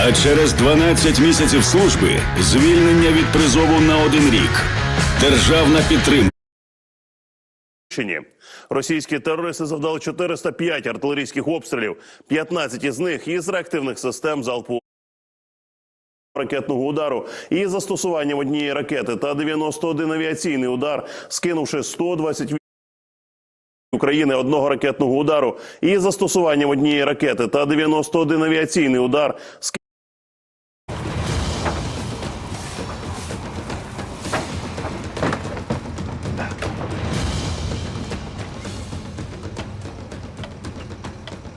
А через 12 місяців служби звільнення від призову на один рік. Державна підтримка. Російські терористи завдали 405 артилерійських обстрілів, 15 із них із реактивних систем залпового ракетного удару і застосуванням однієї ракети та 91 авіаційний удар, скинувши 120 України одного ракетного удару і застосуванням однієї ракети та 91 авіаційний удар,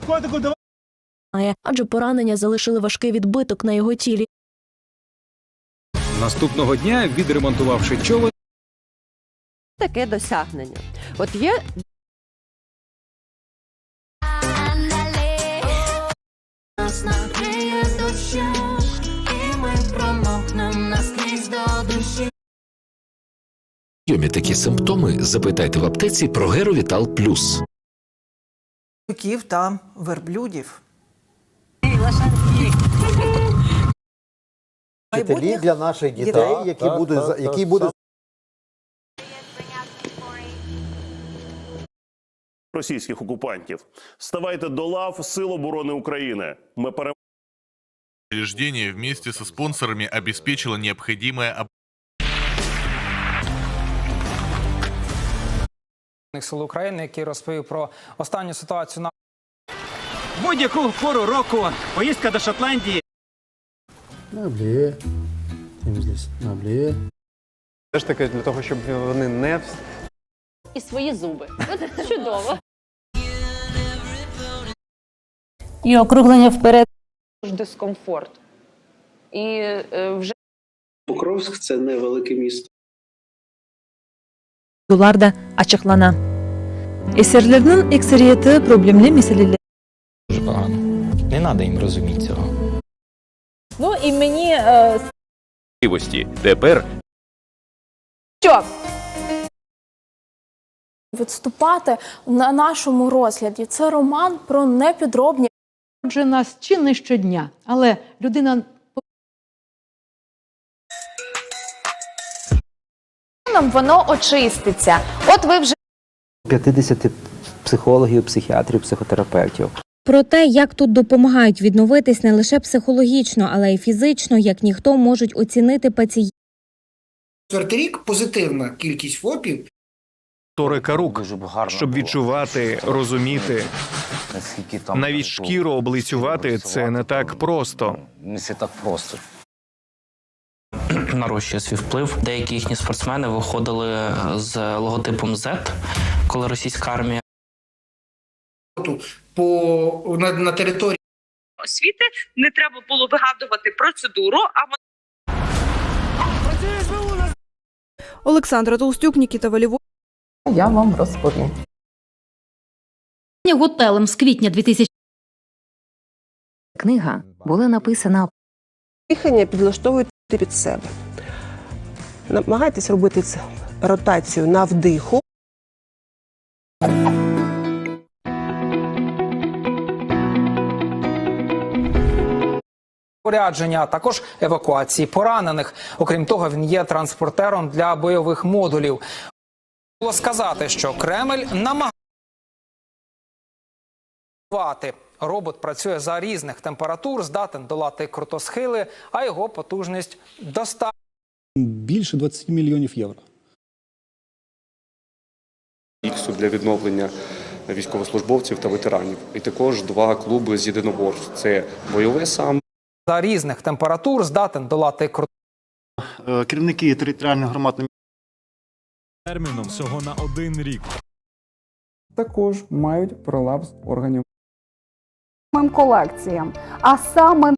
ски- Має, адже поранення залишили важкий відбиток на його тілі. Наступного дня, відремонтувавши човен, таке досягнення. От є такі симптоми запитайте в аптеці про Геровітал Плюс. Биків та верблюдів. Вчителі для наших дітей, дітей, які буде за- які буде російських окупантів. Ставайте до лав Сил оборони України. Ми пере... Учреждение вместе со спонсорами обеспечило необходимое сил України, який розповів про останню ситуацію на будь-яку пору року поїздка до Шотландії Наблє. Наблє. Все ж таки для того, щоб вони не і свої зуби. От чудово. І округлення вперед. Дискомфорт. І е, вже Покровськ це невелике місто. Дуларда açıklana. Eserlerinin ekseriyeti problemli meseleler. дуже погано. Не треба їм розуміти цього. Ну і мені е, Тепер що? Відступати на нашому розгляді це роман про непідробні. Отже, нас чи не щодня, але людина Нам воно очиститься. От ви вже 50 психологів, психіатрів, психотерапевтів. про те, як тут допомагають відновитись не лише психологічно, але й фізично, як ніхто можуть оцінити пацієнтів. Четвертий рік позитивна кількість ФОПів. торика рук, щоб відчувати, розуміти. Навіть шкіру облицювати це не так просто. Не все так просто. Нарощує свій вплив. Деякі їхні спортсмени виходили з логотипом Z, коли російська армія По, на, на території освіти не треба було вигадувати процедуру, а вона... Олександра Толстюк, Нікіта Валіво. я вам розповім. Готелем з квітня 2000 книга була написана Дихання підлаштовуйте під себе. Намагайтесь робити ротацію на вдиху. порядження, а також евакуації поранених. Окрім того, він є транспортером для бойових модулів. Було сказати, що Кремль намагається. Робот працює за різних температур, здатен долати крутосхили, а його потужність достатньо. Більше 20 мільйонів євро. іксу для відновлення військовослужбовців та ветеранів. І також два клуби з єдиноборств. Це бойове сам. За різних температур здатен долати крутосхили. Керівники територіальних громад терміном всього на один рік. також мають пролапс органів. колекціям, а саме